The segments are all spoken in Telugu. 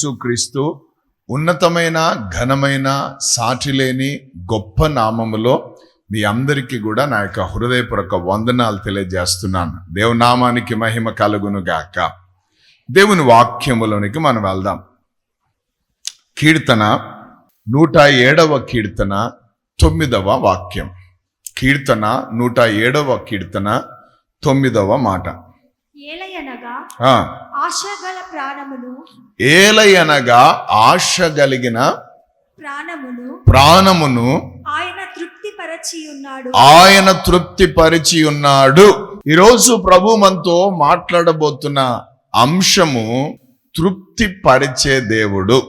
యేసుక్రీస్తు ఉన్నతమైన ఘనమైన సాటి లేని గొప్ప నామములో మీ అందరికీ కూడా నా యొక్క హృదయపూర్వక వందనాలు తెలియజేస్తున్నాను. దేవునామానికి మహిమ కలుగును గాక. దేవుని వాక్యములోనికి మనం వెళ్దాం. కీర్తన నూట ఏడవ కీర్తన తొమ్మిదవ వాక్యం. కీర్తన నూట ఏడవ కీర్తన తొమ్మిదవ మాట. ఏలయనగా ఆశ కలిగిన ప్రాణమును ప్రాణమును ఆయన తృప్తి పరచి ఉన్నాడు ఆయన తృప్తి పరిచి ఉన్నాడు ఈరోజు ప్రభు మనతో మాట్లాడబోతున్న అంశము తృప్తి పరిచే దేవుడు.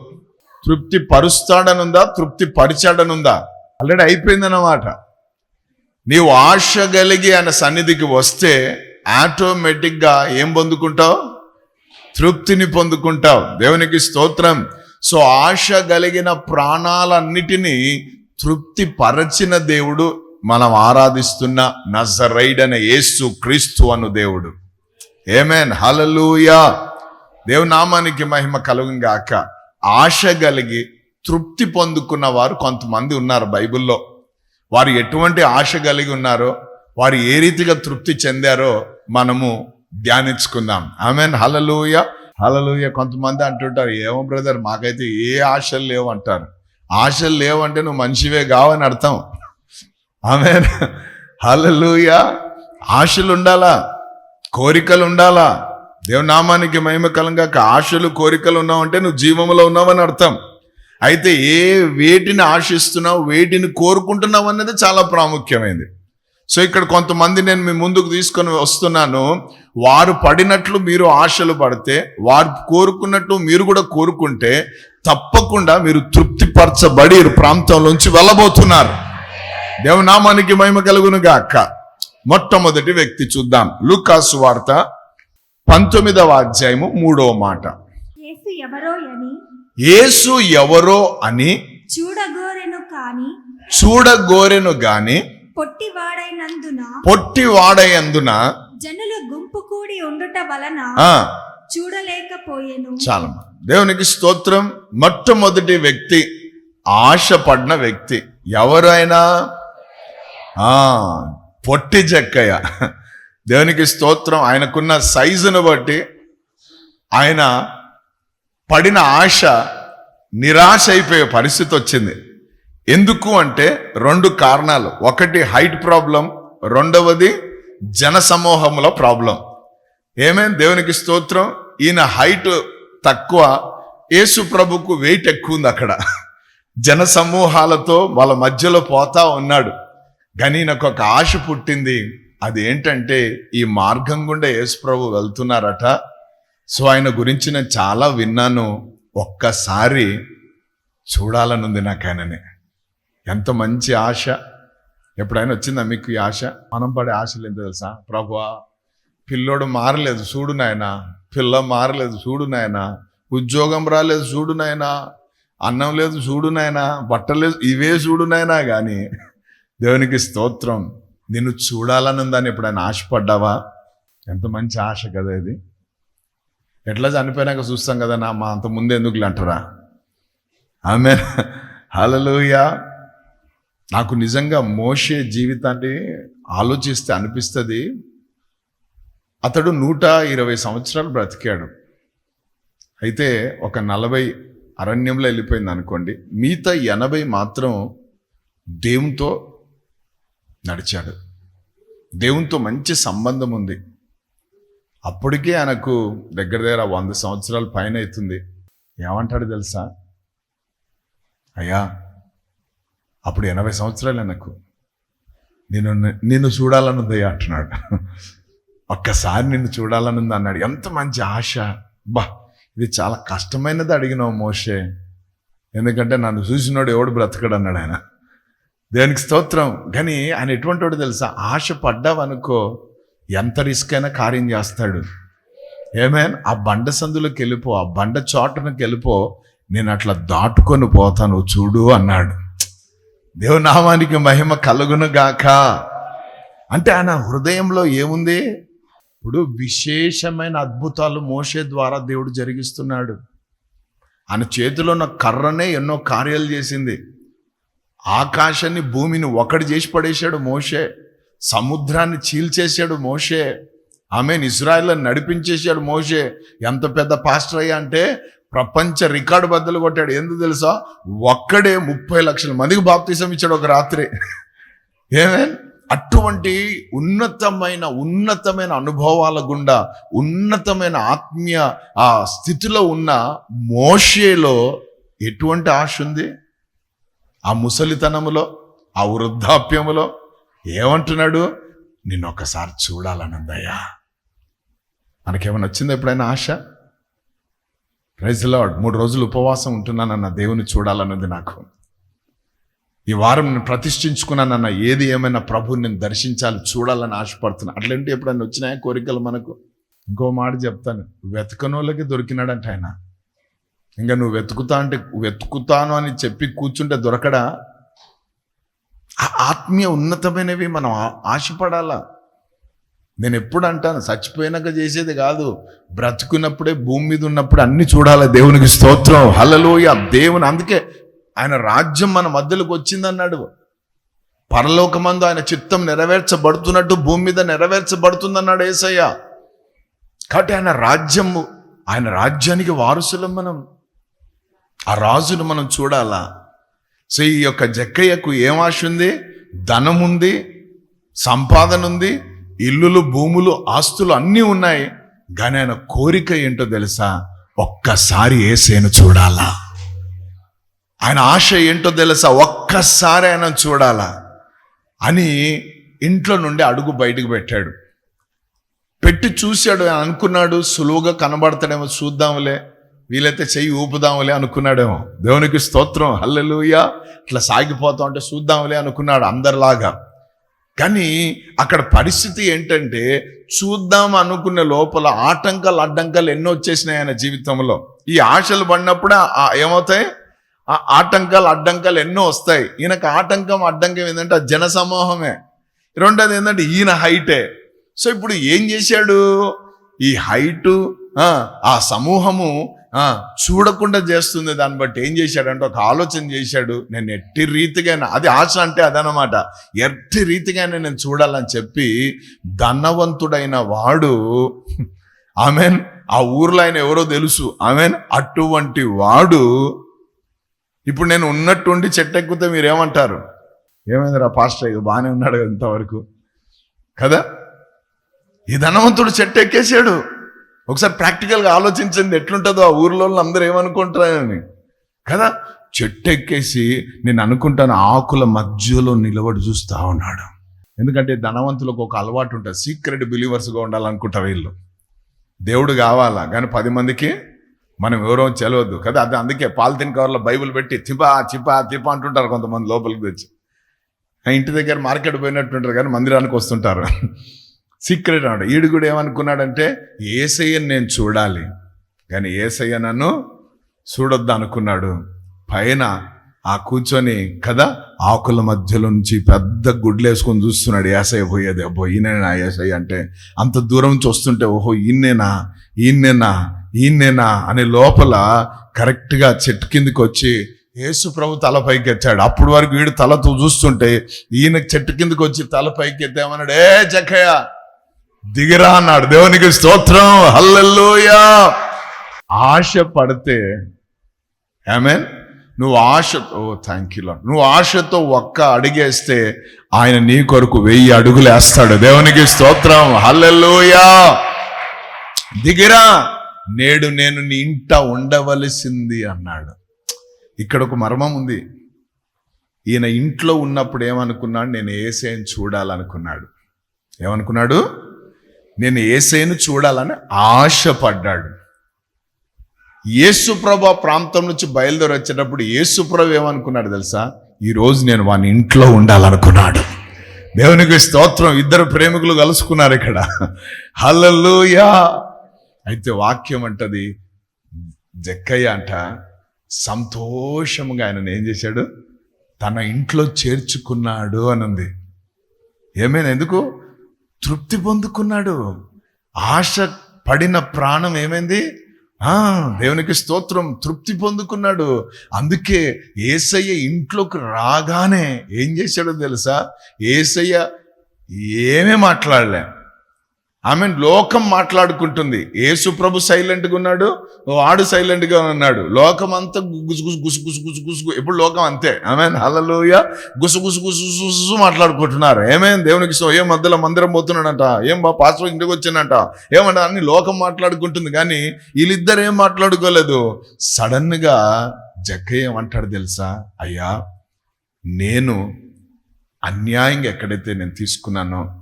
తృప్తి పరుస్తాడనుందా తృప్తి పరిచాడనుందా ఆల్రెడీ అయిపోయిందన్నమాట. నీవు ఆశ కలిగి ఆయన సన్నిధికి వస్తే ఆటోమేటిక్గా ఏం పొందుకుంటావు? తృప్తిని పొందుకుంటావు. దేవునికి స్తోత్రం. సో ఆశ కలిగిన ప్రాణాలన్నిటినీ తృప్తి పరచిన దేవుడు మనం ఆరాధిస్తున్న నజరైడన యేసు క్రీస్తు అను దేవుడు. ఏమేన్ హలలుయా దేవునామానికి మహిమ కలుగుగాక ఆశ కలిగి తృప్తి పొందుకున్న వారు కొంతమంది ఉన్నారు బైబిల్లో. వారు ఎటువంటి ఆశ కలిగి ఉన్నారో వారు ఏ రీతిగా తృప్తి చెందారో మనము ధ్యానించుకుందాం. ఆమెన్. హలలుయ హలలుయ కొంతమంది అంటుంటారు ఏమో బ్రదర్ మాకైతే ఏ ఆశలు లేవు అంటారు ఆశలు లేవంటే నువ్వు మనిషివే కావని అర్థం. ఆమె హలలుయ ఆశలు ఉండాలా? కోరికలు ఉండాలా? దేవనామానికి మహిమకలంగా ఆశలు కోరికలు ఉన్నావంటే నువ్వు జీవములో ఉన్నావని అర్థం. అయితే ఏ వేటిని ఆశిస్తున్నావు వేటిని కోరుకుంటున్నావు అన్నది చాలా ప్రాముఖ్యమైనది. సో ఇక్కడ కొంతమంది నేను మీ ముందుకు తీసుకొని వస్తున్నాను. వారు పడినట్లు మీరు ఆశలు పడితే వారు కోరుకున్నట్లు మీరు కూడా కోరుకుంటే తప్పకుండా మీరు తృప్తిపరచబడి ప్రాంతంలోంచి వెళ్ళబోతున్నారు. దేవనామానికి మహిమ కలుగునుగా అక్క మొట్టమొదటి వ్యక్తి చూద్దాం. లూకాసు వార్త పంతొమ్మిదవ అధ్యాయము మూడవ మాట. యేసు ఎవరో అని? చూడగోరెను కాని? చూడగోరెను గాని పొట్టివాడైనందున పొట్టివాడయందున జనులు గుంపు కూడి ఉండుట వలన చూడలేకపోయెను. చాలా దేవునికి స్తోత్రం. మొట్టమొదటి వ్యక్తి ఆశపడిన వ్యక్తి ఎవరైనా? ఆ పొట్టి చెక్కయ్య దేవునికి స్తోత్రం. ఆయనకున్న సైజును బట్టి ఆయన పడిన ఆశ నిరాశ అయిపోయే పరిస్థితి వచ్చింది. ఎందుకు అంటే రెండు కారణాలు. ఒకటి హైట్ ప్రాబ్లం రెండవది జన సమూహముల ప్రాబ్లం. ఏమేం? దేవునికి స్తోత్రం. ఈయన హైట్ తక్కువ యేసు ప్రభుకు వెయిట్ ఎక్కువ ఉంది అక్కడ. జన సమూహాలతో వాళ్ళ మధ్యలో పోతా ఉన్నాడు. కానీ ఈయనకు ఒక ఆశ పుట్టింది. అది ఏంటంటే ఈ మార్గం గుండా యేసు ప్రభు వెళ్తున్నారట. సో ఆయన గురించి నేను చాలా విన్నాను. ఒక్కసారి చూడాలనుంది నాకు ఆయనని ఎంత మంచి ఆశ. ఎప్పుడైనా వచ్చిందా మీకు ఈ ఆశ? మనం పడే ఆశలు ఎంత తెలుసా? ప్రభువా పిల్లోడు మారలేదు చూడు నాయన. పిల్ల మారలేదు చూడు నాయన. ఉద్యోగం రాలేదు చూడు నాయన. అన్నం లేదు చూడు నాయన. బట్టలేదు ఇవే చూడు నాయనా కానీ దేవునికి స్తోత్రం. నిన్ను దాన్ని ఎప్పుడైనా ఆశపడ్డావా? ఎంత మంచి ఆశ కదా ఇది. ఎట్లా చనిపోయినాక చూస్తాం కదా నా మా అంత ముందు ఎందుకులు అంటారా? ఆమె హలలుయా నాకు నిజంగా మోషే జీవితాన్ని ఆలోచిస్తే అనిపిస్తుంది. అతడు నూట ఇరవై సంవత్సరాలు బ్రతికాడు. అయితే ఒక నలభై అరణ్యంలో వెళ్ళిపోయింది అనుకోండి మిగతా ఎనభై మాత్రం దేవునితో నడిచాడు. దేవునితో మంచి సంబంధం ఉంది. అప్పటికే ఆయనకు దగ్గర దగ్గర వంద సంవత్సరాల పైన అవుతుంది. ఏమంటాడు తెలుసా? అయ్యా అప్పుడు ఎనభై సంవత్సరాలు నాకు. నేను నిన్ను చూడాలనుందయ్యా అంటున్నాడు. ఒక్కసారి నిన్ను చూడాలనుంది అన్నాడు. ఎంత మంచి ఆశ. బా ఇది చాలా కష్టమైనది అడిగినావు మోషే. ఎందుకంటే నన్ను చూసినోడు ఎవడు బ్రతకడు అన్నాడు ఆయన. దేనికి స్తోత్రం? కానీ ఆయన ఎటువంటి వాడు తెలుసా? ఆశ పడ్డావనుకో ఎంత రిస్క్ అయినా కార్యం చేస్తాడు. ఏమేన్? ఆ బండ సందులోకి వెళ్ళిపో ఆ బండ చోటనకి వెళ్ళిపో నేను అట్లా దాటుకొని పోతాను చూడు అన్నాడు. దేవునామానికి మహిమ కలుగును గాక అంటే ఆయన హృదయంలో ఏముంది? ఇప్పుడు విశేషమైన అద్భుతాలు మోసే ద్వారా దేవుడు జరిగిస్తున్నాడు. ఆయన చేతిలో ఉన్న కర్రనే ఎన్నో కార్యాలు చేసింది. ఆకాశాన్ని భూమిని ఒకటి చేసి పడేశాడు మోషే. సముద్రాన్ని చీల్చేశాడు మోషే. ఆమెను ఇజ్రాయెల్ నడిపించేశాడు మోషే. ఎంత పెద్ద పాస్టర్ అయ్యా అంటే ప్రపంచ రికార్డు బద్దలు కొట్టాడు. ఎందుకు తెలుసా? ఒక్కడే ముప్పై లక్షల మందికి బాప్తీసం ఇచ్చాడు ఒక రాత్రి. ఏమే? అటువంటి ఉన్నతమైన ఉన్నతమైన అనుభవాల గుండా ఉన్నతమైన ఆత్మీయ ఆ స్థితిలో ఉన్న మోషేలో ఎటువంటి ఆశ ఉంది? ఆ ముసలితనములో ఆ వృద్ధాప్యములో? ఏమంటున్నాడు? నిన్నొకసారి ఒకసారి మనకేమైనా వచ్చిందా ఎప్పుడైనా ఆశ? ప్రైజ్ లార్డ్ మూడు రోజులు ఉపవాసం ఉంటున్నానన్న దేవుని చూడాలన్నది నాకు. ఈ వారం నేను ప్రతిష్ఠించుకున్నానన్న ఏది ఏమైనా ప్రభుని నేను దర్శించాలి చూడాలని ఆశపడుతున్నా. అట్లాంటి ఎప్పుడైనా వచ్చినాయా కోరికలు మనకు? ఇంకో మాట చెప్తాను. వెతకనోళ్ళకి దొరికినాడంట ఆయన. ఇంకా నువ్వు వెతుకుతా అంటే వెతుకుతాను అని చెప్పి కూర్చుంటే దొరకడా? ఆత్మీయ ఉన్నతమైనవి మనం ఆశపడాలా? నేను ఎప్పుడు అంటాను చచ్చిపోయినాక చేసేది కాదు. బ్రతుకున్నప్పుడే భూమి మీద ఉన్నప్పుడు అన్ని చూడాలి దేవునికి స్తోత్రం. హలలోయ దేవుని అందుకే ఆయన రాజ్యం మన మధ్యలోకి వచ్చిందన్నాడు. పరలోకమందు ఆయన చిత్తం నెరవేర్చబడుతున్నట్టు భూమి మీద నెరవేర్చబడుతుందన్నాడు ఏసయ్య. కాబట్టి ఆయన రాజ్యము ఆయన రాజ్యానికి వారసులం మనం. ఆ రాజును మనం చూడాలా? సో ఈ యొక్క జక్కయ్యకు ఏం ఆశ ఉంది? ధనం ఉంది సంపాదన ఉంది ఇల్లులు భూములు ఆస్తులు అన్నీ ఉన్నాయి. కానీ ఆయన కోరిక ఏంటో తెలుసా? ఒక్కసారి ఏసేను చూడాలా? ఆయన ఆశ ఏంటో తెలుసా? ఒక్కసారి ఆయన చూడాలా? అని ఇంట్లో నుండి అడుగు బయటకు పెట్టాడు. పెట్టి చూశాడు. ఆయన అనుకున్నాడు సులువుగా కనబడతాడేమో చూద్దాంలే. వీలైతే చెయ్యి ఊపుదాంలే అనుకున్నాడేమో. దేవునికి స్తోత్రం హల్లెలూయా. ఇట్లా సాగిపోతాం అంటే చూద్దాంలే అనుకున్నాడు అందరిలాగా. కానీ అక్కడ పరిస్థితి ఏంటంటే చూద్దాం అనుకునే లోపల ఆటంకాలు అడ్డంకాలు ఎన్నో వచ్చేసినాయి ఆయన జీవితంలో. ఈ ఆశలు పడినప్పుడు ఏమవుతాయి? ఆ ఆటంకాలు అడ్డంకాలు ఎన్నో వస్తాయి. ఈయనకు ఆటంకం అడ్డంకం ఏంటంటే ఆ జన సమూహమే రెండోది ఏంటంటే ఈయన హైటే. సో ఇప్పుడు ఏం చేశాడు? ఈ హైటు ఆ, సమూహము చూడకుండా చేస్తుంది దాన్ని బట్టి ఏం చేశాడంటే ఒక ఆలోచన చేశాడు. నేను ఎట్టి రీతిగానే అది ఆశ అంటే అదనమాట ఎట్టి రీతిగానే నేను చూడాలని చెప్పి ధనవంతుడైన వాడు ఆమెన్ ఆ ఊర్లో ఆయన ఎవరో తెలుసు. ఆమెన్ అటువంటి వాడు ఇప్పుడు నేను ఉన్నట్టుండి చెట్టెక్కితే మీరు ఏమంటారు ఏమైందిరా పాస్టర్? ఇది బాగానే ఉన్నాడు ఇంతవరకు. కదా? ఈ ధనవంతుడు చెట్టు ఎక్కేసాడు ఒకసారి ప్రాక్టికల్గా ఆలోచించండి ఎట్లుంటుందో ఆ ఊర్లో అందరూ ఏమనుకుంటారని. కదా? చెట్టు ఎక్కేసి నేను అనుకుంటాను ఆకుల మధ్యలో నిలబడి చూస్తా ఉన్నాడు. ఎందుకంటే ధనవంతులకు ఒక అలవాటు ఉంటుంది. సీక్రెట్ బిలీవర్స్గా ఉండాలనుకుంటారు వీళ్ళు. దేవుడు కావాలా? కానీ పది మందికి మనం ఎవరో చెలవద్దు కదా? అది అందుకే పాలిథిన్ కవర్లో బైబిల్ పెట్టి తిపా చిపా తిపా అంటుంటారు కొంతమంది లోపలికి తెచ్చి. ఆ ఇంటి దగ్గర మార్కెట్ పోయినట్టుంటారు కానీ మందిరానికి వస్తుంటారు. సీక్రెట్ అన్నాడు. ఈడు కూడా ఏమనుకున్నాడంటే ఏసయ్యని నేను చూడాలి. కానీ ఏసయ్య నన్ను చూడొద్దు అనుకున్నాడు. పైన ఆ కూర్చొని కదా ఆకుల మధ్యలో నుంచి పెద్ద గుడ్లు వేసుకొని చూస్తున్నాడు. ఏసయ్య పోయేది అబ్బో ఈయనేనా ఏసయ్య అంటే అంత దూరం నుంచి వస్తుంటే ఓహో ఈయనేనా ఈయనేనా ఈయనేనా అనే లోపల కరెక్ట్గా చెట్టు కిందకి వచ్చి యేసు ప్రభు తల పైకి ఎత్తాడు. అప్పుడు వరకు వీడు తలతో చూస్తుంటే ఈయన చెట్టు కిందకి వచ్చి తల పైకి ఎత్తామన్నాడు ఏ జక్కయ్య దిగిరా అన్నాడు. దేవునికి స్తోత్రం. హల్లెల్లోయా ఆశ పడితే ఆమెన్? నువ్వు ఆశ ఓ థ్యాంక్ యూ నువ్వు ఆశతో ఒక్క అడిగేస్తే ఆయన నీ కొరకు వెయ్యి అడుగులు వేస్తాడు. దేవునికి స్తోత్రం. హల్లెల్లోయా దిగిరా. నేడు నేను నీ ఇంట ఉండవలసింది అన్నాడు. ఇక్కడ ఒక మర్మం ఉంది. ఈయన ఇంట్లో ఉన్నప్పుడు ఏమనుకున్నాడు? నేను ఏసేని చూడాలనుకున్నాడు. ఏమనుకున్నాడు? నేను ఏసేను చూడాలని ఆశపడ్డాడు. యేసుప్రభ ప్రాంతం నుంచి బయలుదేరి వచ్చేటప్పుడు యేసుప్రభు ఏమనుకున్నాడు తెలుసా? ఈరోజు నేను వాని ఇంట్లో ఉండాలనుకున్నాడు. దేవునికి స్తోత్రం ఇద్దరు ప్రేమికులు కలుసుకున్నారు ఇక్కడ. హల్లెలూయా! అయితే వాక్యం అంటది జక్కయ్య అంట సంతోషంగా ఆయన ఏం చేశాడు? తన ఇంట్లో చేర్చుకున్నాడు అని ఉంది ఏమైనా ఎందుకు? తృప్తి పొందుకున్నాడు. ఆశ పడిన ప్రాణం ఏమైంది? దేవునికి స్తోత్రం తృప్తి పొందుకున్నాడు. అందుకే ఏసయ్య ఇంట్లోకి రాగానే ఏం చేశాడో తెలుసా? ఏసయ్య ఏమీ మాట్లాడలే. ఆమె లోకం మాట్లాడుకుంటుంది. యేసు ప్రభు సైలెంట్గా ఉన్నాడు వాడు సైలెంట్గా ఉన్నాడు. లోకం అంతా గుసు గుసు గుసు గుసు గుసు గుసు ఎప్పుడు లోకం అంతే. ఆమె హలలోయ గుసు గుసు గుసు గుసు మాట్లాడుకుంటున్నారు. ఏమేం దేవునికి సో ఏం మధ్యలో మందిరం పోతున్నాడంట ఏం బా పాస్టర్ ఇంటికి వచ్చిందంట ఏమంట అన్ని లోకం మాట్లాడుకుంటుంది. కానీ వీళ్ళిద్దరు ఏం మాట్లాడుకోలేదు. సడన్గా జగ్గయ్య ఏమంటాడు తెలుసా? అయ్యా నేను అన్యాయంగా ఎక్కడైతే నేను తీసుకున్నానో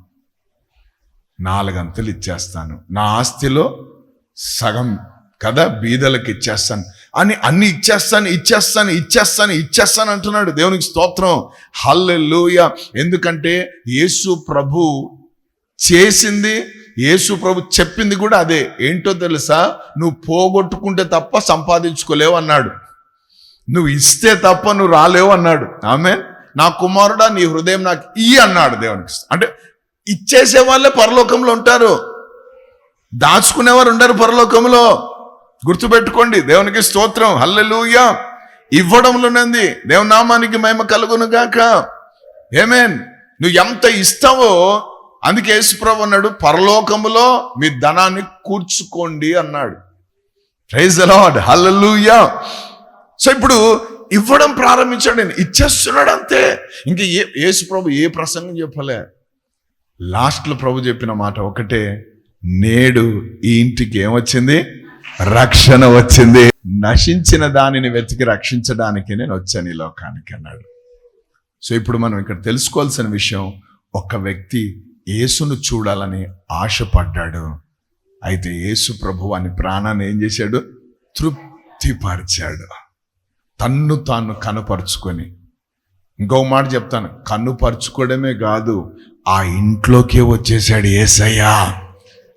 నాలుగంతలు ఇచ్చేస్తాను. నా ఆస్తిలో సగం కదా బీదలకు ఇచ్చేస్తాను. అని అన్ని ఇచ్చేస్తాను ఇచ్చేస్తాను ఇచ్చేస్తాను ఇచ్చేస్తాను అంటున్నాడు. దేవునికి స్తోత్రం. హల్లెలూయ. ఎందుకంటే యేసు ప్రభు చేసింది యేసు ప్రభు చెప్పింది కూడా అదే. ఏంటో తెలుసా? నువ్వు పోగొట్టుకుంటే తప్ప సంపాదించుకోలేవు అన్నాడు. నువ్వు ఇస్తే తప్ప నువ్వు రాలేవు అన్నాడు. ఆమె నా కుమారుడా నీ హృదయం నాకు ఈ అన్నాడు దేవునికి అంటే ఇచ్చేసే వాళ్ళే పరలోకంలో ఉంటారు. దాచుకునేవారు ఉండరు పరలోకంలో. గుర్తుపెట్టుకోండి దేవునికి స్తోత్రం హల్లెలూయా. ఇవ్వడంలోనేది దేవుని నామానికి మహిమ కలుగును గాక. ఏమేన్ నువ్వు ఎంత ఇస్తావో అందుకే యేసుప్రభు అన్నాడు పరలోకములో మీ ధనాన్ని కూర్చుకోండి అన్నాడు. ప్రైజ్ అలాడ్ హల్లెలూయా సో ఇప్పుడు ఇవ్వడం ప్రారంభించాడు నేను ఇచ్చేస్తున్నాడు అంతే. ఇంక ఏ యేసుప్రభు ఏ ప్రసంగం చెప్పలే? లాస్ట్లో ప్రభు చెప్పిన మాట ఒకటే నేడు ఈ ఇంటికి ఏమొచ్చింది రక్షణ వచ్చింది. నశించిన దానిని వెతికి రక్షించడానికి నేను వచ్చాను ఈ లోకానికి అన్నాడు. సో ఇప్పుడు మనం ఇక్కడ తెలుసుకోవాల్సిన విషయం ఒక వ్యక్తి యేసును చూడాలని ఆశపడ్డాడు. అయితే యేసు ప్రభు అని ప్రాణాన్ని ఏం చేశాడు? తృప్తిపరిచాడు. తన్ను తాను కనుపరుచుకొని. ఇంకో మాట చెప్తాను కన్నుపరుచుకోవడమే కాదు ఆ ఇంట్లోకే వచ్చేసాడు ఏసయ్యా.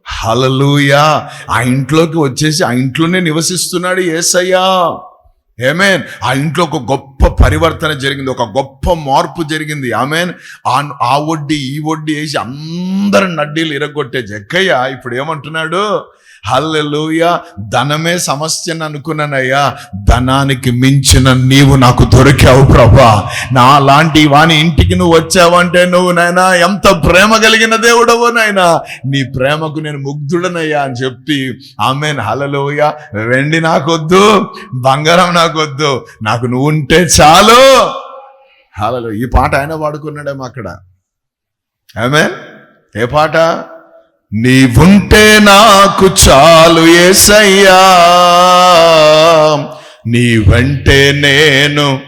హలలుయా ఆ ఇంట్లోకి వచ్చేసి ఆ ఇంట్లోనే నివసిస్తున్నాడు ఏసయ్యా. ఏమేన్ ఆ ఇంట్లో ఒక గొప్ప పరివర్తన జరిగింది ఒక గొప్ప మార్పు జరిగింది. ఆమెన్ ఆ ఆ వడ్డీ ఈ వడ్డీ వేసి అందరం నడ్డీలు ఇరగొట్టే జక్కయ్య ఇప్పుడు ఏమంటున్నాడు? హల్లెలూయ ధనమే సమస్యను అనుకున్నానయ్యా. ధనానికి మించిన నీవు నాకు దొరికావు ప్రభా. నా లాంటి వాని ఇంటికి నువ్వు వచ్చావంటే నువ్వు నాయనా ఎంత ప్రేమ కలిగిన దేవుడవు నాయనా. నీ ప్రేమకు నేను ముగ్ధుడనయ్యా అని చెప్పి ఆమె హలలోయ వెండి నాకొద్దు బంగారం నాకొద్దు. నాకు నువ్వు ఉంటే చాలు. హలలో ఈ పాట ఆయన పాడుకున్నాడేమో అక్కడ. ఆమె ఏ పాట? నీవుంటే నాకు చాలు ఏసయ్యా. నీవంటే నేను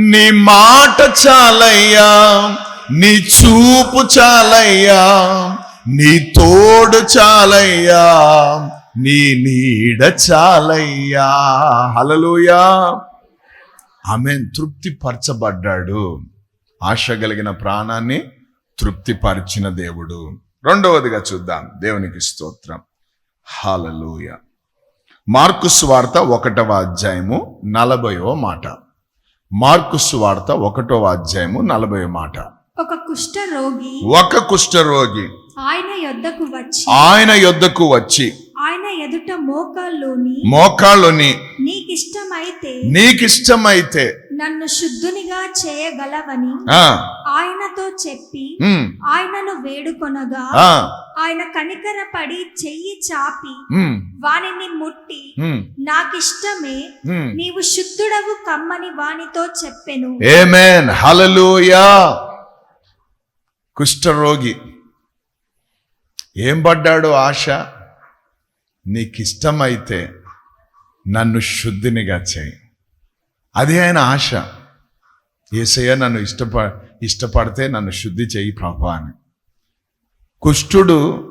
నీ మాట చాలయ్యా నీ చూపు చాలయ్యా నీ తోడు చాలయ్యా నీ నీడ చాలయ్యా. హలలుయా ఆమె తృప్తిపరచబడ్డాడు. ఆశ కలిగిన ప్రాణాన్ని తృప్తిపరిచిన దేవుడు. రెండవదిగా చూద్దాం. దేవునికి స్తోత్రం. హాలలుయ. మార్కు స్వార్త ఒకటవ అధ్యాయము నలభైవ మాట. మార్కు స్వార్త ఒకటవ అధ్యాయము నలభై మాట. ఒక కుష్ఠ రోగి ఒక కుష్ఠరోగి ఆయన యొద్దకు వచ్చి ఆయన యొద్దకు వచ్చి ఆయన ఎదుట మోకాల్లోని మోకాళ్ళుని నీకిష్టమైతే నీకిష్టమైతే నన్ను శుద్ధునిగా చేయగలవని ఆయనతో చెప్పి ఆయనను వేడుకొనగా ఆయన కనికరపడి చెయ్యి చాపి వానిని ముట్టి నాకిష్టమే. నీవు శుద్ధుడవు కమ్మని వానితో చెప్పెను. ఏమేన్ హలలుయా కుష్ఠరోగి. ఏం పడ్డాడు ఆశ? నీకు ఇష్టమైతే నన్ను శుద్ధినిగా చేయి. అది ఆయన ఆశ. ఏసయ్య నన్ను ఇష్టప ఇష్టపడితే నన్ను శుద్ధి చేయి ప్రభా అని. కుష్ఠుడు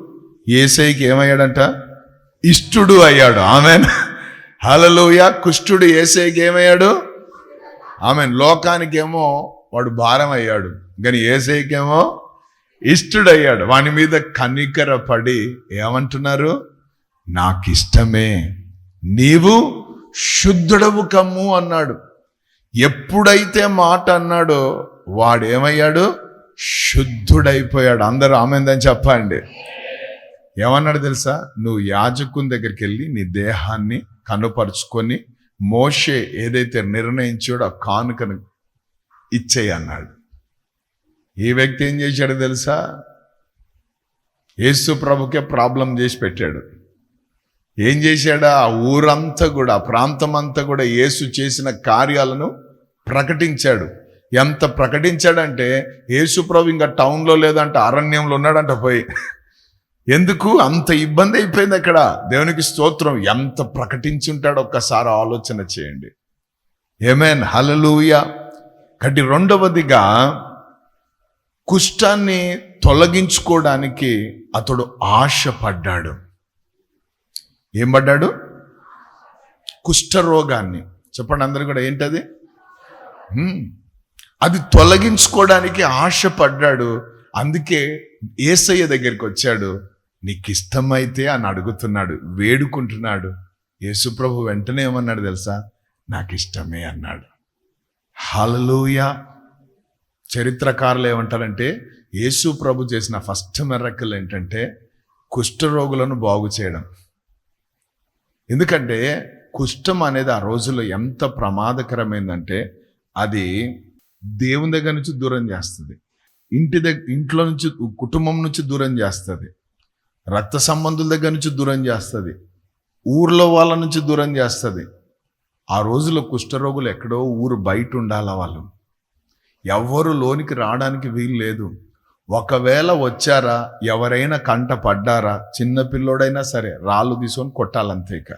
ఏసైకి ఏమయ్యాడంట? ఇష్టుడు అయ్యాడు. ఆమె హలలోయ కుష్ఠుడు ఏసైకి ఏమయ్యాడు? ఆమె లోకానికేమో వాడు భారం అయ్యాడు. కానీ ఏసైకేమో ఇష్టుడయ్యాడు. వాని మీద కనికర పడి ఏమంటున్నారు? నాకు ఇష్టమే నీవు శుద్ధుడవు కమ్ము అన్నాడు. ఎప్పుడైతే మాట అన్నాడో వాడు ఏమయ్యాడు శుద్ధుడైపోయాడు. అందరూ ఆమెందని చెప్పండి. ఏమన్నాడు తెలుసా? నువ్వు యాజకుని దగ్గరికి వెళ్ళి నీ దేహాన్ని కనుపరుచుకొని మోషే ఏదైతే నిర్ణయించాడో ఆ కానుకను ఇచ్చేయి అన్నాడు. ఈ వ్యక్తి ఏం చేశాడు తెలుసా? యేసు ప్రభుకే ప్రాబ్లం చేసి పెట్టాడు. ఏం చేశాడా? ఆ ఊరంతా కూడా ఆ ప్రాంతం అంతా కూడా యేసు చేసిన కార్యాలను ప్రకటించాడు. ఎంత ప్రకటించాడంటే యేసుప్రభు ఇంకా టౌన్లో లేదంట అరణ్యంలో ఉన్నాడంట పోయి. ఎందుకు? అంత ఇబ్బంది అయిపోయింది అక్కడ. దేవునికి స్తోత్రం. ఎంత ప్రకటించి ఉంటాడో ఒక్కసారి ఆలోచన చేయండి. ఏమేన్ హలలుయ కటి రెండవదిగా కుష్టాన్ని తొలగించుకోవడానికి అతడు ఆశపడ్డాడు. ఏం పడ్డాడు? కుష్ఠరోగాన్ని. చెప్పండి అందరు కూడా ఏంటది? అది తొలగించుకోవడానికి ఆశపడ్డాడు. అందుకే ఏసయ్య దగ్గరికి వచ్చాడు. నీకు ఇష్టమైతే అని అడుగుతున్నాడు. వేడుకుంటున్నాడు. యేసుప్రభు వెంటనే ఏమన్నాడు తెలుసా? నాకు ఇష్టమే అన్నాడు. హలలోయ చరిత్రకారులు ఏమంటారంటే యేసు ప్రభు చేసిన ఫస్ట్ మెరకల్ ఏంటంటే కుష్ఠరోగులను బాగు చేయడం. ఎందుకంటే కుష్ఠం అనేది ఆ రోజుల్లో ఎంత ప్రమాదకరమైందంటే అది దేవుని దగ్గర నుంచి దూరం చేస్తుంది. ఇంటి దగ్గర ఇంట్లో నుంచి కుటుంబం నుంచి దూరం చేస్తుంది. రక్త సంబంధుల దగ్గర నుంచి దూరం చేస్తుంది. ఊర్లో వాళ్ళ నుంచి దూరం చేస్తుంది. ఆ రోజుల్లో కుష్ఠరోగులు ఎక్కడో ఊరు బయట ఉండాలా వాళ్ళు. ఎవ్వరు లోనికి రావడానికి వీలు లేదు. ఒకవేళ వచ్చారా ఎవరైనా కంట పడ్డారా చిన్న పిల్లోడైనా సరే రాళ్ళు తీసుకొని కొట్టాలంతే ఇక.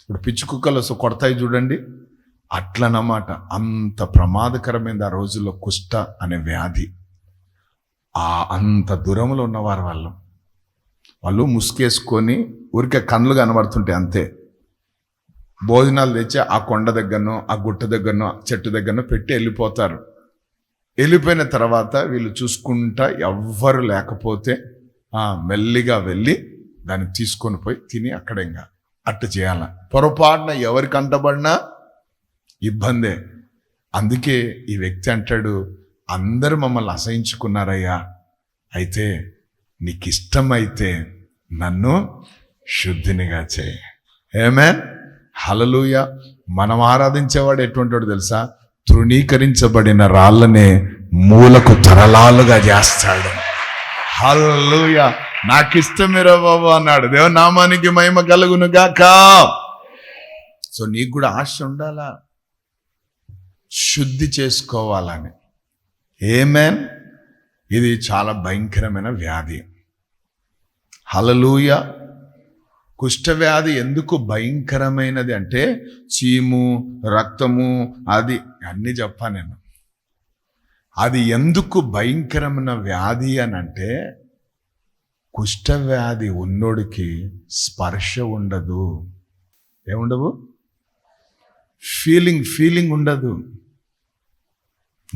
ఇప్పుడు పిచ్చి కుక్కలు వస్తూ కొడతాయి చూడండి. అట్లనమాట అంత ప్రమాదకరమైన ఆ రోజుల్లో కుష్ట అనే వ్యాధి. ఆ అంత దూరంలో ఉన్నవారు వాళ్ళు. వాళ్ళు ముసుకేసుకొని ఊరికే కళ్ళు కనబడుతుంటాయి అంతే. భోజనాలు తెచ్చి ఆ కొండ దగ్గరనో ఆ గుట్ట దగ్గరనో చెట్టు దగ్గరనో పెట్టి వెళ్ళిపోతారు. వెళ్ళిపోయిన తర్వాత వీళ్ళు చూసుకుంటా ఎవ్వరు లేకపోతే మెల్లిగా వెళ్ళి దాన్ని తీసుకొని పోయి తిని అక్కడ ఇంకా అట్ట చేయాల. పొరపాటున ఎవరి కంటబడినా ఇబ్బందే. అందుకే ఈ వ్యక్తి అంటాడు అందరూ మమ్మల్ని అసహించుకున్నారయ్యా. అయితే నీకు ఇష్టమైతే నన్ను శుద్ధినిగా చేయి. ఏమే హలలుయ మనం ఆరాధించేవాడు ఎటువంటివాడు తెలుసా? తృణీకరించబడిన రాళ్ళనే మూలకు తరలాలుగా చేస్తాడు. హల్లుయ నాకు ఇష్టమేరా బాబు అన్నాడు. దేవుని నామానికి మహిమ కలుగును గాక. సో నీకు కూడా ఆశ ఉండాలా? శుద్ధి చేసుకోవాలని. ఏమేన్ ఇది చాలా భయంకరమైన వ్యాధి. హలలుయ కుష్ఠవ్యాధి ఎందుకు భయంకరమైనది అంటే చీము రక్తము అది అన్ని చెప్పా నేను. అది ఎందుకు భయంకరమైన వ్యాధి అని అంటే కుష్ఠవ్యాధి ఉన్నోడికి స్పర్శ ఉండదు. ఏముండవు? ఫీలింగ్ ఫీలింగ్ ఉండదు.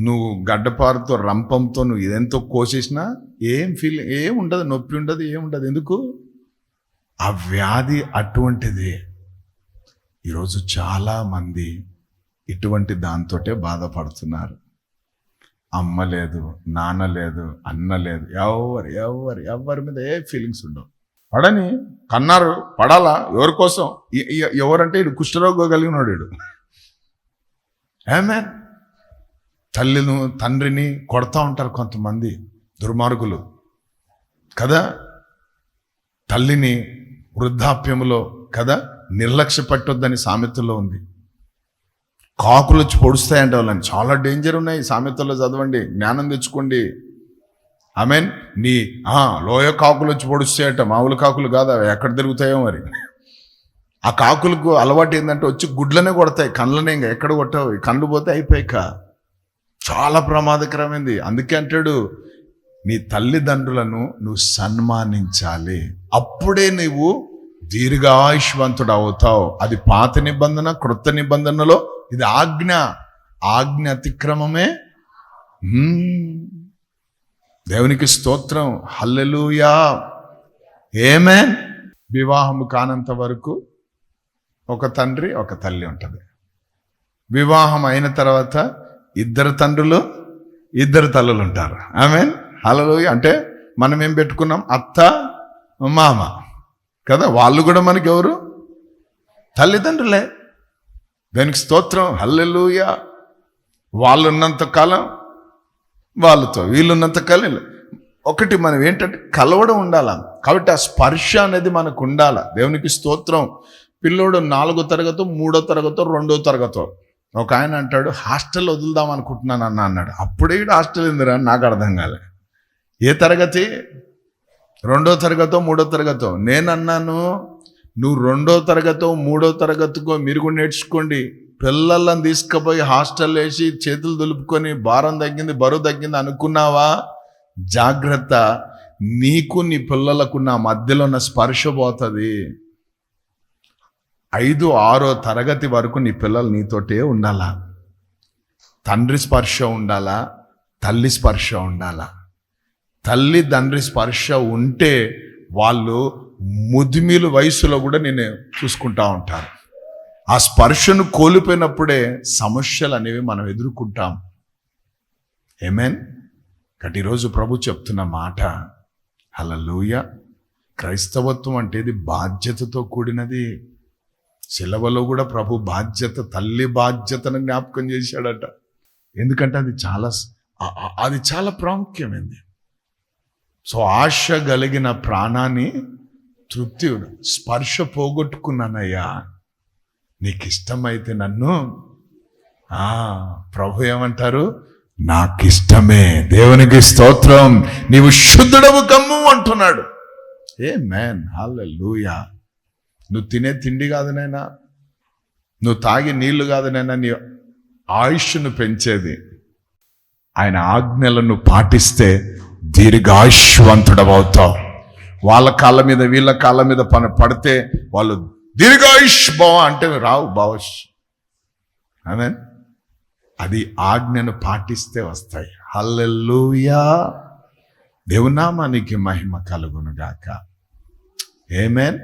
నువ్వు గడ్డపారతో రంపంతో నువ్వు ఇదెంతో కోసేసినా ఏం ఫీలింగ్ ఏం ఉండదు నొప్పి ఉండదు ఏం ఉండదు. ఎందుకు? ఆ వ్యాధి అటువంటిదే. ఈరోజు చాలా మంది ఇటువంటి దాంతోటే బాధపడుతున్నారు. అమ్మ లేదు నాన్న లేదు అన్న లేదు ఎవరు ఎవరు ఎవరి మీద ఏ ఫీలింగ్స్ ఉండవు. పడని కన్నారు పడాలా ఎవరి కోసం? ఎవరంటే ఇడు కుష్ఠరోగం కలిగినాడు ఇడు ఏమే? తల్లిను తండ్రిని కొడతా ఉంటారు కొంతమంది దుర్మార్గులు. కదా? తల్లిని వృద్ధాప్యములో కదా? నిర్లక్ష్య పట్టొద్దని సామెతలో ఉంది. కాకులు వచ్చి పొడుస్తాయంటే వాళ్ళని. చాలా డేంజర్ ఉన్నాయి సామెతల్లో చదవండి. జ్ఞానం తెచ్చుకోండి. ఐ మీన్ నీ లోయ కాకులు వచ్చి పొడుస్తాయట. మామూలు కాకులు కాదు? అవి ఎక్కడ తిరుగుతాయో మరి? ఆ కాకులకు అలవాటు ఏంటంటే వచ్చి గుడ్లనే కొడతాయి. కళ్ళనే ఇంకా ఎక్కడ కొట్టావు. ఈ కళ్ళు పోతే అయిపోయాక. చాలా ప్రమాదకరమైంది. అందుకే అంటాడు నీ తల్లిదండ్రులను నువ్వు సన్మానించాలి. అప్పుడే నువ్వు దీర్ఘాయుష్వంతుడు అవుతావు అది పాత నిబంధన క్రొత్త నిబంధనలో ఇది ఆజ్ఞ. ఆజ్ఞ అతిక్రమమే. దేవునికి స్తోత్రం. హల్లెలూయా. ఏమే వివాహము కానంత వరకు ఒక తండ్రి ఒక తల్లి ఉంటుంది. వివాహం అయిన తర్వాత ఇద్దరు తండ్రులు ఇద్దరు తల్లులు ఉంటారు. ఆమె హలలు అంటే మనం ఏం పెట్టుకున్నాం? అత్త మామ. కదా? వాళ్ళు కూడా మనకి ఎవరు తల్లిదండ్రులే. దానికి స్తోత్రం? హల్లెలూయ. వాళ్ళున్నంత కాలం వాళ్ళతో వీళ్ళున్నంత కాలం ఒకటి మనం ఏంటంటే కలవడం ఉండాల? కాబట్టి ఆ స్పర్శ అనేది మనకు ఉండాల? దేవునికి స్తోత్రం. పిల్లోడు నాలుగో తరగతో మూడో తరగతో రెండో తరగతో. ఒక ఆయన అంటాడు హాస్టల్ వదులుదాం అనుకుంటున్నాను అన్న అన్నాడు. అప్పుడే హాస్టల్ ఎందురా నాకు అర్థం కాలే. ఏ తరగతి? రెండో తరగతో మూడో తరగతో. నేను అన్నాను నువ్వు రెండో తరగతో మూడో తరగతికో మీరు కూడా నేర్చుకోండి. పిల్లలను తీసుకుపోయి హాస్టల్ వేసి చేతులు దులుపుకొని భారం తగ్గింది బరువు తగ్గింది అనుకున్నావా? జాగ్రత్త. నీకు నీ పిల్లలకు నా మధ్యలో ఉన్న స్పర్శ పోతుంది. ఐదు ఆరో తరగతి వరకు నీ పిల్లలు నీతోటే ఉండాలా? తండ్రి స్పర్శ ఉండాలా? తల్లి స్పర్శ ఉండాలా? తల్లి తండ్రి స్పర్శ ఉంటే వాళ్ళు ముదిమిలు వయసులో కూడా నేను చూసుకుంటా ఉంటాను ఆ స్పర్శను కోల్పోయినప్పుడే సమస్యలు అనేవి మనం ఎదుర్కొంటాం. ఏమేన్ కాబట్టి ఈరోజు ప్రభు చెప్తున్న మాట హల్లెలూయ. క్రైస్తవత్వం అంటే ఇది బాధ్యతతో కూడినది. శిలవలో కూడా ప్రభు బాధ్యత తల్లి బాధ్యతను జ్ఞాపకం చేశాడట. ఎందుకంటే అది చాలా అది చాలా ప్రాముఖ్యమైంది. సో ఆశ కలిగిన ప్రాణాన్ని తృప్తి స్పర్శ పోగొట్టుకున్నానయ్యా. నీకు ఇష్టమైతే నన్ను ప్రభు ఏమంటారు? నాకు ఇష్టమే దేవునికి స్తోత్రం నీవు శుద్ధుడవు కమ్ము అంటున్నాడు. ఏ మ్యాన్ హల్లెలూయా నువ్వు తినే తిండి కాదు నైనా నువ్వు తాగే నీళ్ళు కాదు నైనా నీ ఆయుష్ను పెంచేది. ఆయన ఆజ్ఞలను పాటిస్తే దీర్ఘాయుష్వంతుడవవుతావు వాళ్ళ కాళ్ళ మీద వీళ్ళ కాళ్ళ మీద పని పడితే వాళ్ళు దీర్ఘాయుష్ భవ అంటే రావు భావష్ ఆమె అది ఆజ్ఞను పాటిస్తే వస్తాయి. హల్లెల్లుయా దేవునామానికి మహిమ కలుగును గాక ఏమేన్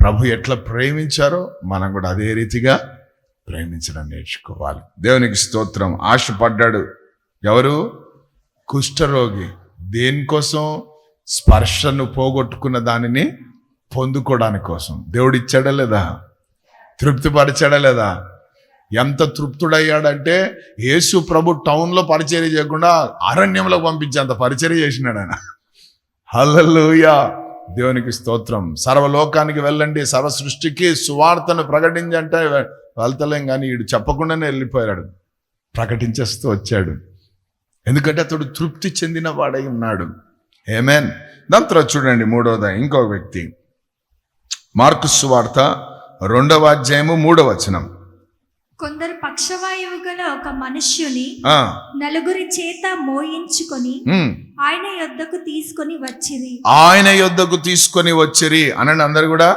ప్రభు ఎట్లా ప్రేమించారో మనం కూడా అదే రీతిగా ప్రేమించడం నేర్చుకోవాలి. దేవునికి స్తోత్రం. ఆశపడ్డాడు ఎవరు? కుష్ఠరోగి. దేనికోసం? స్పర్శను పోగొట్టుకున్న దానిని పొందుకోవడానికి కోసం దేవుడు ఇచ్చాడా లేదా? తృప్తిపరిచాడా లేదా? ఎంత తృప్తుడయ్యాడంటే యేసు ప్రభు టౌన్లో పరిచర్య చేయకుండా అరణ్యంలో పంపించేంత పరిచర్య చేసినాడు ఆయన. హల్లెలూయా! దేవునికి స్తోత్రం. సర్వలోకానికి వెళ్ళండి సర్వ సృష్టికి సువార్తను ప్రకటించంటే వెళ్తలేం కానీ వీడు చెప్పకుండానే వెళ్ళిపోయాడు. ప్రకటించేస్తూ వచ్చాడు. ఎందుకంటే అతడు తృప్తి చెందిన వాడై ఉన్నాడు. ఏమేన్ దాని తర్వాత చూడండి మూడవది ఇంకో వ్యక్తి. మార్కు సువార్త రెండవ అధ్యాయము మూడవ వచనం. కొందరు పక్షవాయువు గల ఒక మనుష్యుని నలుగురి చేత మోయించుకొని. ఆయన యొద్దకు తీసుకొని వచ్చిరి. ఆయన యొద్దకు తీసుకొని వచ్చిరి అనండి అందరు కూడా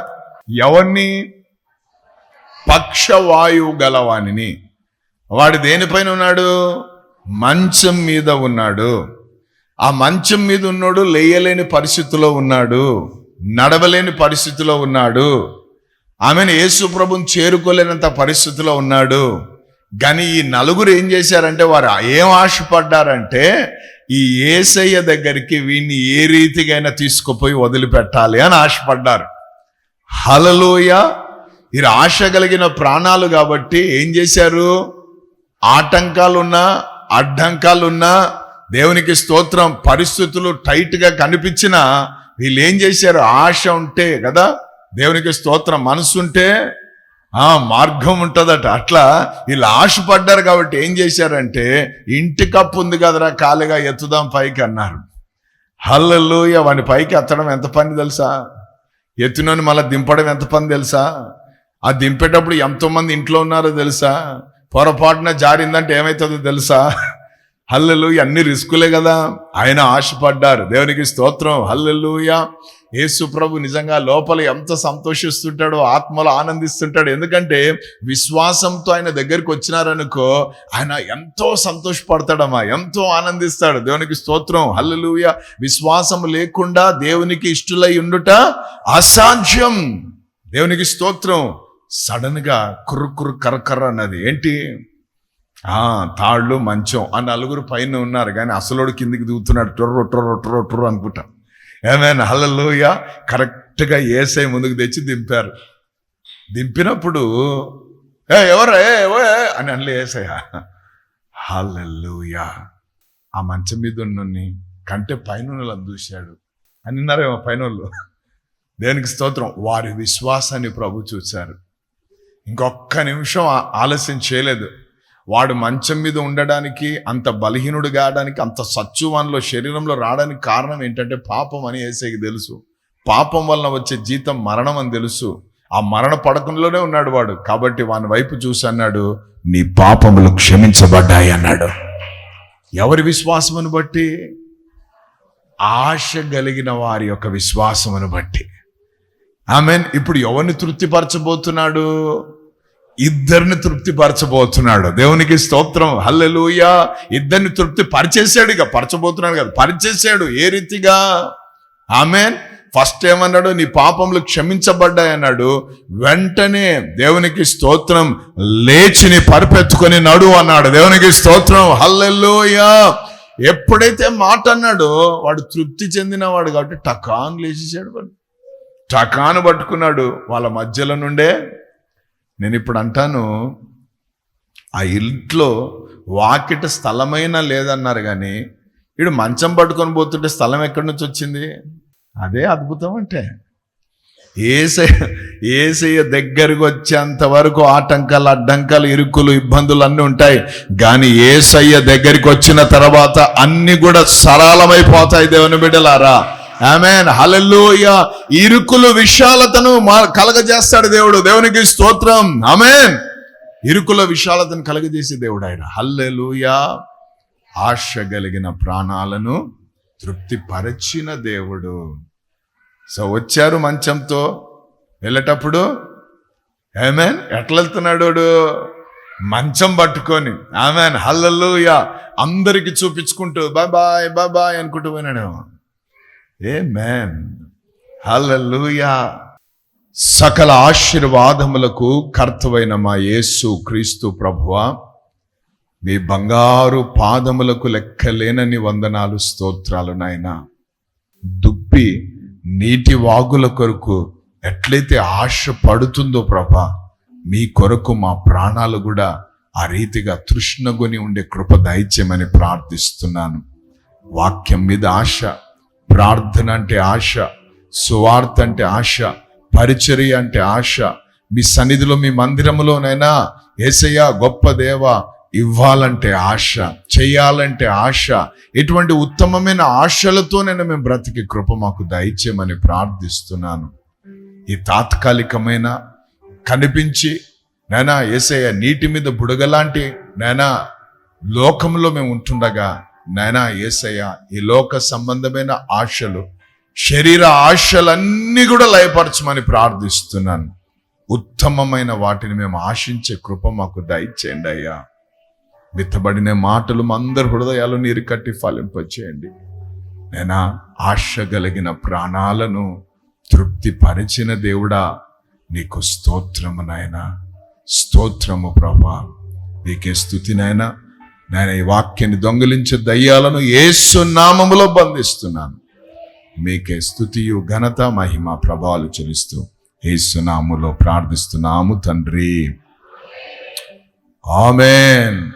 ఎవరిని? పక్షవాయువు గలవానిని వాడు దేనిపైన ఉన్నాడు? మంచం మీద ఉన్నాడు. ఆ మంచం మీద ఉన్నాడు లేయలేని పరిస్థితిలో ఉన్నాడు. నడవలేని పరిస్థితిలో ఉన్నాడు. ఆమెను యేసుప్రభుని చేరుకోలేనంత పరిస్థితిలో ఉన్నాడు. కానీ ఈ నలుగురు ఏం చేశారంటే వారు ఏం ఆశపడ్డారంటే ఈ ఏసయ్య దగ్గరికి వీడిని ఏ రీతికైనా తీసుకుపోయి వదిలిపెట్టాలి అని ఆశపడ్డారు. హలలోయ వీరు ఆశ కలిగిన ప్రాణాలు కాబట్టి ఏం చేశారు? ఆటంకాలున్నా అడ్డంకాలున్నా దేవునికి స్తోత్రం పరిస్థితులు టైట్గా కనిపించినా వీళ్ళు ఏం చేశారు? ఆశ ఉంటే కదా దేవునికి స్తోత్రం మనసు ఉంటే ఆ మార్గం ఉంటుందట. అట్లా వీళ్ళు ఆశపడ్డారు కాబట్టి ఏం చేశారంటే ఇంటి కప్పు ఉంది కదరా ఖాళీగా ఎత్తుదాం పైకి అన్నారు. హల్లెలూయ వాని పైకి ఎత్తడం ఎంత పని తెలుసా? ఎత్తునని మళ్ళీ దింపడం ఎంత పని తెలుసా? ఆ దింపేటప్పుడు ఎంతోమంది ఇంట్లో ఉన్నారో తెలుసా? పొరపాటున జారిందంటే ఏమవుతుందో తెలుసా? హల్లెలు అన్ని రిస్కులే కదా. ఆయన ఆశపడ్డారు. దేవునికి స్తోత్రం. హల్లెలుయా. యేసు ప్రభు నిజంగా లోపల ఎంత సంతోషిస్తుంటాడో ఆత్మలో ఆనందిస్తుంటాడు. ఎందుకంటే విశ్వాసంతో ఆయన దగ్గరికి వచ్చినారనుకో ఆయన ఎంతో సంతోషపడతాడమ్మా. ఎంతో ఆనందిస్తాడు. దేవునికి స్తోత్రం. హల్లెలుయ. విశ్వాసం లేకుండా దేవునికి ఇష్టలై ఉండుట అసాధ్యం. దేవునికి స్తోత్రం. సడన్గా కుర్రుకుర్రు కుర్రు కర్రకర్ర అన్నది. ఏంటి? తాళ్ళు మంచం. ఆ నలుగురు పైన ఉన్నారు కానీ అసలోడు కిందికి దిగుతున్నాడు టొర్ర టొర్ర టొర్ర టొర్ర అనుకుంటా. ఏమైనా హలలోయ కరెక్ట్గా ఏసై ముందుకు తెచ్చి దింపారు. దింపినప్పుడు ఏ ఎవరు? ఏ ఓ, అని అనలే ఏసయ్య హలలోయ ఆ మంచం మీద ఉన్న కంటే పైన వాళ్ళని చూశాడు. అని అన్నారేమో పైన వాళ్ళు దేనికి స్తోత్రం? వారి విశ్వాసాన్ని ప్రభు చూశారు. ఇంకొక్క నిమిషం ఆలస్యం చేయలేదు. వాడు మంచం మీద ఉండడానికి అంత బలహీనుడు కావడానికి అంత సత్యువాన్లో శరీరంలో రావడానికి కారణం ఏంటంటే పాపం అని ఏసైకి తెలుసు. పాపం వలన వచ్చే జీతం మరణం అని తెలుసు. ఆ మరణ పడకంలోనే ఉన్నాడు వాడు. కాబట్టి వాని వైపు చూసి అన్నాడు నీ పాపములు క్షమించబడ్డాయి అన్నాడు. ఎవరి విశ్వాసమును బట్టి? ఆశ కలిగిన వారి యొక్క విశ్వాసమును బట్టి. ఆమెన్. ఇప్పుడు ఎవరిని తృప్తిపరచబోతున్నాడు? ఇద్దరిని తృప్తిపరచబోతున్నాడు. దేవునికి స్తోత్రం. హల్లెలూయా. ఇద్దరిని తృప్తి పరిచేసాడు ఇక. పరచబోతున్నాడు కదా. పరిచేసాడు ఏ రీతిగా? ఆమెన్. ఫస్ట్ ఏమన్నాడు? నీ పాపములు క్షమించబడ్డాయి అన్నాడు. వెంటనే దేవునికి స్తోత్రం. లేచిని పరిపెత్తుకొని నడు అన్నాడు. దేవునికి స్తోత్రం. హల్లెల్లోయా ఎప్పుడైతే మాట అన్నాడో వాడు తృప్తి చెందినవాడు కాబట్టి టకాన్ లేచేసాడు వాడు. టకాను పట్టుకున్నాడు వాళ్ళ మధ్యలో నుండే. నేను ఇప్పుడు అంటాను ఆ ఇంట్లో వాకిట స్థలమైనా లేదన్నారు కానీ వీడు మంచం పట్టుకొని పోతుంటే స్థలం ఎక్కడి నుంచి వచ్చింది? అదే అద్భుతం అంటే. ఏసయ్య ఏసయ్య దగ్గరకు వచ్చేంత వరకు ఆటంకాలు అడ్డంకాలు ఇరుకులు ఇబ్బందులు అన్నీ ఉంటాయి. కానీ ఏసయ్య దగ్గరికి వచ్చిన తర్వాత అన్నీ కూడా సరళమైపోతాయి దేవుని బిడ్డలారా. ఆమెన్ హలల్లోయ ఇరుకులు విశాలతను మా- కలగజేస్తాడు దేవుడు. దేవునికి స్తోత్రం. ఆమెన్ ఇరుకుల విశాలతను కలగజేసే దేవుడు ఆయన. హల్లెలూయా ఆశ కలిగిన ప్రాణాలను తృప్తిపరచిన దేవుడు. సో వచ్చారు మంచంతో వెళ్ళేటప్పుడు ఏమేన్ ఎట్లా వెళ్తున్నాడు వాడు? మంచం పట్టుకొని. ఆమెన్ హల్లెలూయా అందరికి చూపించుకుంటూ బాయ్ బాయ్ బాయ్ బాయ్ అనుకుంటూ పోయినాడేమో ఏ మ్యాన్ హలలుయా సకల ఆశీర్వాదములకు కర్తవైన మా యేసు క్రీస్తు ప్రభువా మీ బంగారు పాదములకు లెక్కలేనని వందనాలు స్తోత్రాలు నాయన. దుప్పి నీటి వాగుల కొరకు ఎట్లయితే ఆశ పడుతుందో ప్రభా మీ కొరకు మా ప్రాణాలు కూడా ఆ రీతిగా తృష్ణగొని ఉండే కృప దైత్యమని ప్రార్థిస్తున్నాను. వాక్యం మీద ఆశ ప్రార్థన అంటే ఆశ సువార్త అంటే ఆశ పరిచర్య అంటే ఆశ. మీ సన్నిధిలో మీ మందిరములోనైనా ఏసయ్య గొప్ప దేవ ఇవ్వాలంటే ఆశ చేయాలంటే ఆశ. ఇటువంటి ఉత్తమమైన ఆశలతోనైనా మేము బ్రతికి కృప మాకు దయచేయమని ప్రార్థిస్తున్నాను. ఈ తాత్కాలికమైన కనిపించి నేనా ఏసయ్య నీటి మీద బుడగలాంటి నేనా లోకంలో మేము ఉంటుండగా నాయనా ఏసయ్య ఈ లోక సంబంధమైన ఆశలు శరీర ఆశలన్నీ కూడా లయపరచమని ప్రార్థిస్తున్నాను. ఉత్తమమైన వాటిని మేము ఆశించే కృప మాకు దయచేయండి అయ్యా. విత్తబడిన మాటలు మా అందరి హృదయాలు నీరు కట్టి ఫలింపచేయండి. నేనా ఆశ కలిగిన ప్రాణాలను తృప్తిపరిచిన దేవుడా నీకు స్తోత్రము నాయన. స్తోత్రము ప్రభా నీకే స్థుతి నాయనా. నేను ఈ వాక్యాన్ని దొంగిలించే దయ్యాలను ఏసు నామములో బంధిస్తున్నాను. మీకే స్థుతియు ఘనత మహిమ ప్రభావాలు చెల్లిస్తూ ఏసునాములో ప్రార్థిస్తున్నాము తండ్రి. ఆమెన్.